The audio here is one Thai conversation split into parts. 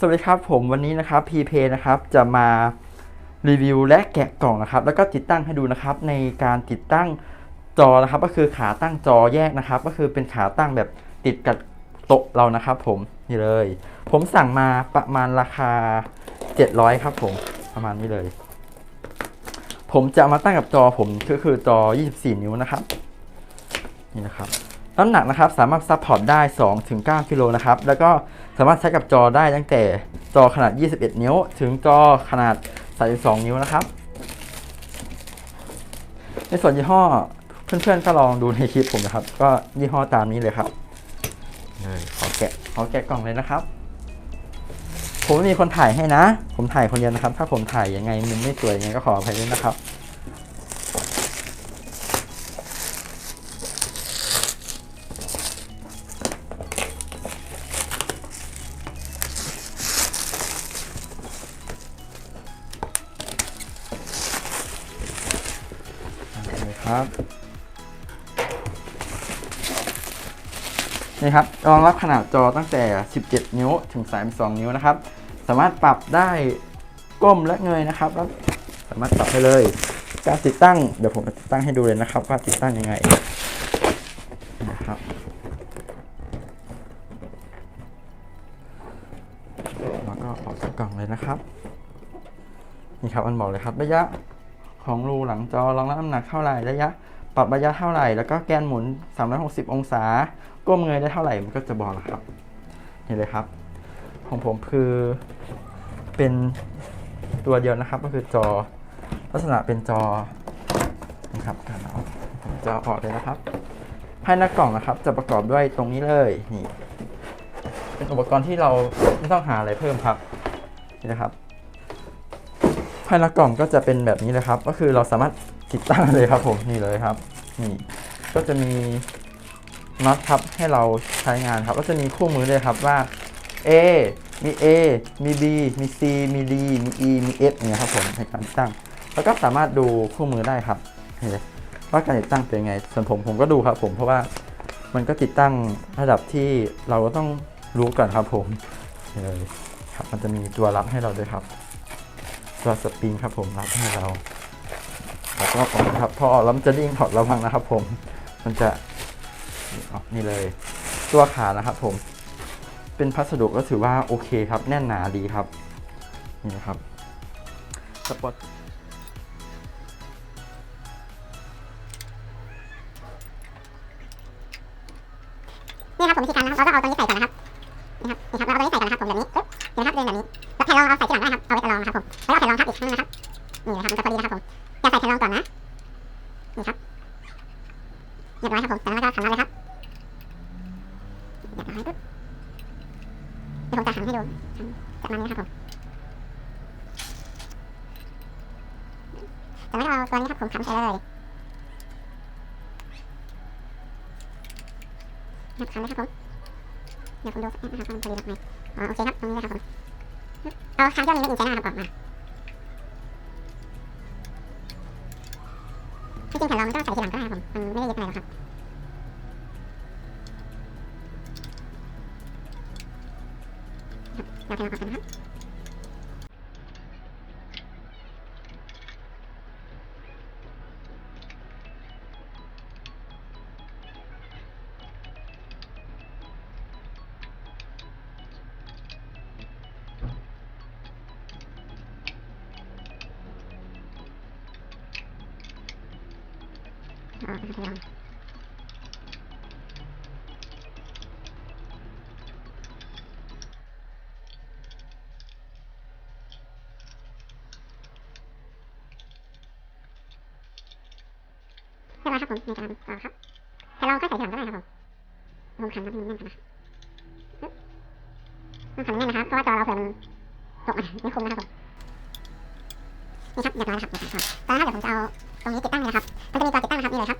สวัสดีครับผมวันนี้นะครับ p p นะครับจะมารีวิวและแกะกล่องนะครับ แล้วก็ติดตั้งให้ดูนะครับในการติดตั้งจอนะครับ ก็คือขาตั้งจอแยกนะครับ ก็คือเป็นขาตั้งแบบติดกับโต๊ะเรานะครับ ผมนี่เลย ผมสั่งมาประมาณราคา 700 ครับ ผมประมาณนี้เลย ผมจะมาตั้งกับจอผมก็คือจอ 24 นิ้วนะครับ นี่นะครับ น้ำหนักนะครับสามารถซัพพอร์ตได้ 2-9 กิโลนะครับ แล้วก็สามารถใช้กับจอได้ตั้งแต่จอขนาด 21 นิ้ว ถึงจอขนาด 32 นิ้วนะครับ ในส่วนยี่ห้อเพื่อนๆก็ลองดูในคลิปผมนะครับ ก็ยี่ห้อตามนี้เลยครับเลยขอแกะขอแกะกล่องเลยนะครับ ผมไม่มีคนถ่ายให้นะ ผมถ่ายคนเดียวนะครับ ถ้าผมถ่ายยังไงมุมไม่สวยยังไงก็ขออภัยด้วยนะครับ ครับ นี่ครับรองรับขนาดจอตั้งแต่ 17 นิ้วถึง 32 นิ้วนะครับ สามารถปรับได้ก้มและเงยนะครับแล้วสามารถปรับได้เลย การติดตั้งเดี๋ยวผมจะติดตั้งให้ดูเลยนะครับ ว่าติดตั้งยังไงนะครับแล้วก็ออกจากกล่องเลยนะครับ นี่ครับมันบอกเลยครับระยะ ของรูหลังจอรองรับน้ำหนักเท่าไหร่ระยะปรับระยะเท่าไหร่ แล้วก็แกนหมุน 360 องศา ก้มเงยได้เท่าไหร่มันก็จะบอกนะครับนี่เลยครับ ของผมคือเป็นตัวเดียวนะครับก็คือจอลักษณะเป็นจอนะครับการเอาผมจะเอาออกเลยนะครับภายในกล่องนะครับ จะประกอบด้วยตรงนี้เลยนี่เป็นอุปกรณ์ที่เราไม่ต้องหาอะไรเพิ่มครับนี่นะครับ ภายในกล่องก็จะเป็นแบบนี้เลยครับ ก็คือเราสามารถติดตั้งเลยครับผมนี่เลยครับนี่ก็จะมีน็อตครับให้เราใช้งานครับ ก็จะมีคู่มือเลยครับว่า A มี A มี B มี C มี D มี E มี F เนี่ยครับผมในการติดตั้ง แล้วก็สามารถดูคู่มือได้ครับนี่เลยว่าการติดตั้งเป็นยังไงส่วนผมผมก็ดูครับผมเพราะว่ามันก็ติดตั้งระดับที่เราก็ต้องรู้ก่อนครับผมนี่เลยครับมันจะมีตัวรับให้เราด้วยครับ ตัวสปริงครับผมรับให้เรา แล้วก็ออกครับพอออกแล้วมันจะดิ้งถอดระวังนะครับ ผม มันจะออกนี่เลย ตัวขานะครับ ผม เป็นพัสดุก็ถือว่าโอเคครับ แน่นหนาดีครับ นี่นะครับสปอตนี่ครับผมวิธีการนะครับเราก็เอาตัวนี้ใส่ก่อนนะครับนี่ครับนี่ครับเราเอาตัวนี้ใส่ก่อนนะครับผมแบบนี้ปึ๊บเห็นไหมครับเดินแบบนี้แล้วแผ่นรองเอาใส่ที่หลังได้ครับ เอาไว้แต่รองนะครับผมแล้วก็แผ่นรองทับอีกครั้งนะครับ นี่นะครับมันจะพอดีนะครับผมจะใส่แผ่นรองก่อนนะ นี่ครับเรียบร้อยครับผมจากนั้นก็ขันน็อตเลยครับเรียบร้อยปึ๊บเดี๋ยวผมจะขันให้ดูจากนั้นนะครับผมจากนั้นก็เอาตัวนี้ครับผมขันใส่เลยครับขันเลยครับผมเดี๋ยวผมดูนะครับมันพอดีหรือไม่อ๋อโอเคครับตรงนี้นะครับผม เอาคางย่านี้ไม่อินใจหน้าครับออกมาจริงๆแผ่นรองมันก็ใส่ทีหลังก็ได้ครับผมมันไม่ได้เยึดอะไรหรอกครับเราแผ่นรองออกกันนะครับ อาออกนะครับแผ่นรองเรียบร้อยครับผมในการต่อครับแผ่นรองก็ใส่ทีหลังก็ได้ครับผมผมขันครับให้มันแน่นนะต้องขันแน่นนะครับเพราะว่าจอเราเผื่อมันตกมาไม่คมนะครับผมนี่ครับเรียบร้อยแล้วครับเรียบร้อยครับตอนนี้เดี๋ยวผมจะเอา ตรงนี้ติดตั้งเลยนะครับ มันจะมีตัวติดตั้งนะครับนี่เลยครับ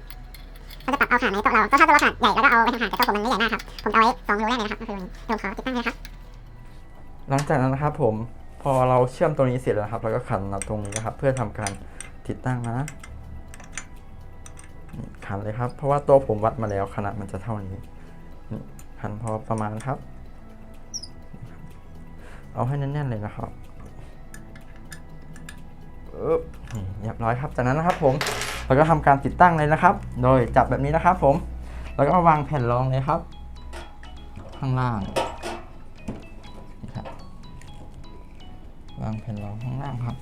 เราจะปรับเอาขาในโต๊ะเราก็ถ้าตัวขาใหญ่แล้วก็เอาไปทางขาแต่โต๊ะผมมันไม่ใหญ่มากครับ ผมเอาไว้สองรูแรกเลยนะครับก็คือตรงนี้เดี๋ยวผมขอติดตั้งเลยครับ หลังจากนั้นนะครับผม พอเราเชื่อมตรงนี้เสร็จแล้วนะครับ เราก็ขันน็อตตรงนี้นะครับ เพื่อทำการติดตั้งนะ ขันเลยครับ เพราะว่าตัวผมวัดมาแล้วขนาดมันจะเท่านี้ขันพอประมาณครับ เอาให้แน่นๆเลยนะครับอึ๊บ นี่เรียบร้อยครับ จากนั้นนะครับผมเราก็ทำการติดตั้งเลยนะครับ โดยจับแบบนี้นะครับ ผม แล้วก็วางแผ่นรองเลยครับ ข้างล่างนี่ครับวางแผ่นรองข้างล่างครับ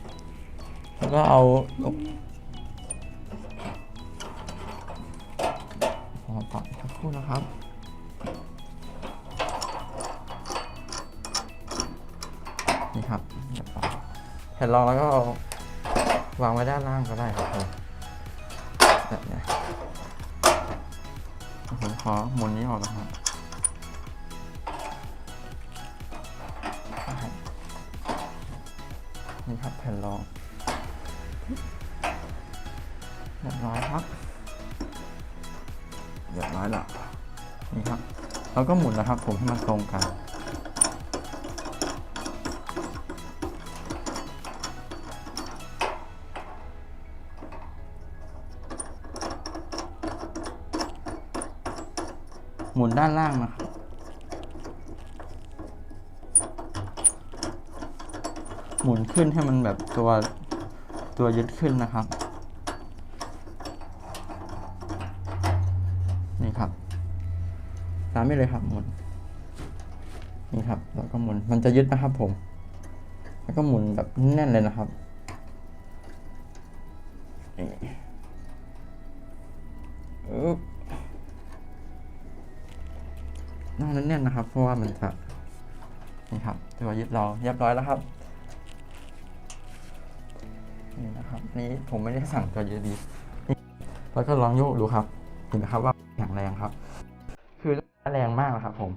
แล้วก็เอาขอปัดสักครู่นะครับนี่ครับแผ่นรองแล้วก็ วางไว้ด้านล่างก็ได้ครับผมแบบนี้ผมขอหมุนนี้ออกนะครับนี่ครับแผ่นรองเรียบร้อยครับเรียบร้อยแล้วนี่ครับ แล้วก็หมุนนะครับ ผมให้มันตรงกัน หมุนด้านล่างนะครับหมุนขึ้นให้มันแบบตัวตัวยึดขึ้นนะครับ นี่ครับ ตามไม่เลยครับหมุน นี่ครับ แล้วก็หมุน มันจะยึดนะครับผม แล้วก็หมุนแบบแน่นเลยนะครับนี่างนั้นเนี่ยนะครับ เพราะว่ามันจะนี่ครับตัวยึดเราเรียบร้อยแล้วครับนี่นะครับนี่ผมไม่ได้สั่งตัวยืดดีแล้วก็ลองโยกดูครับเห็นไหมครับว่าแข็งแรงครับ คือแรงมากนะครับ ผม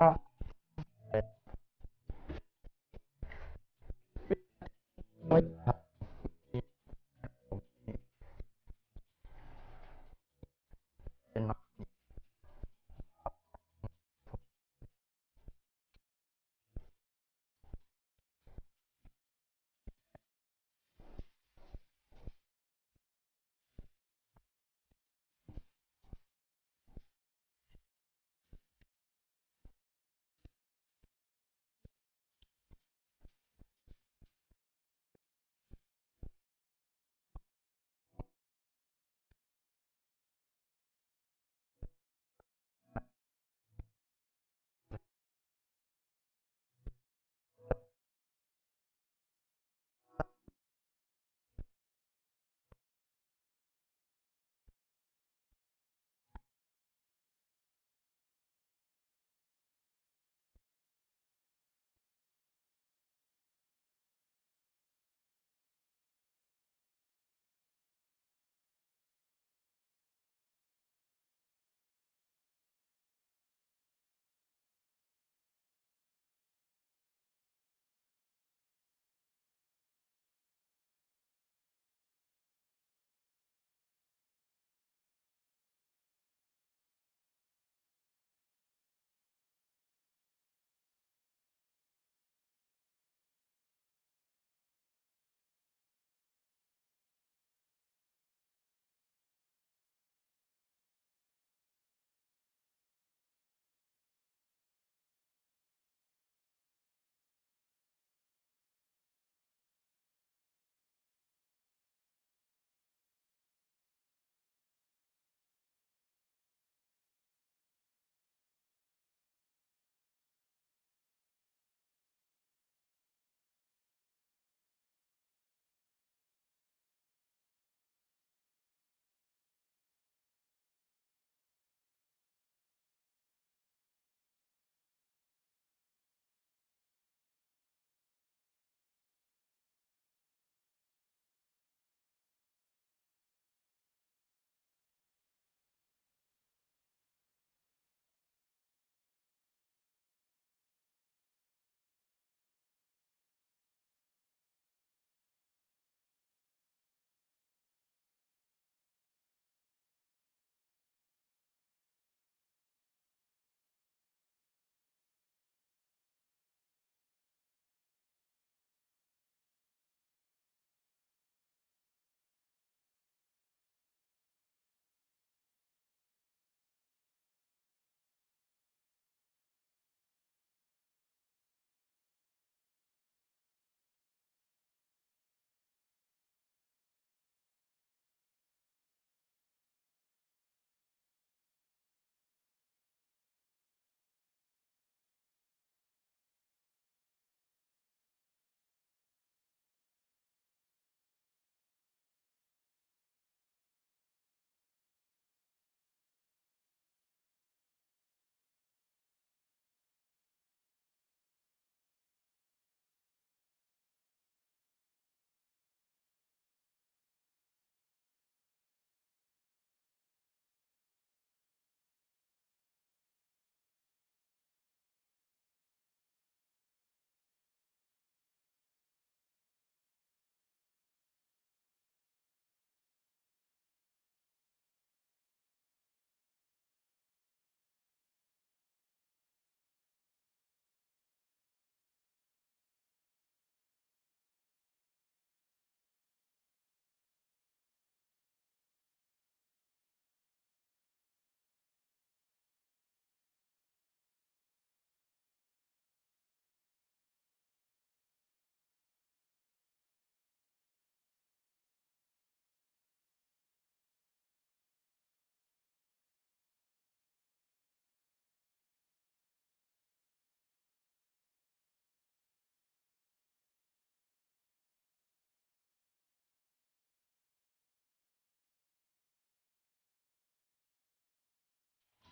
ก็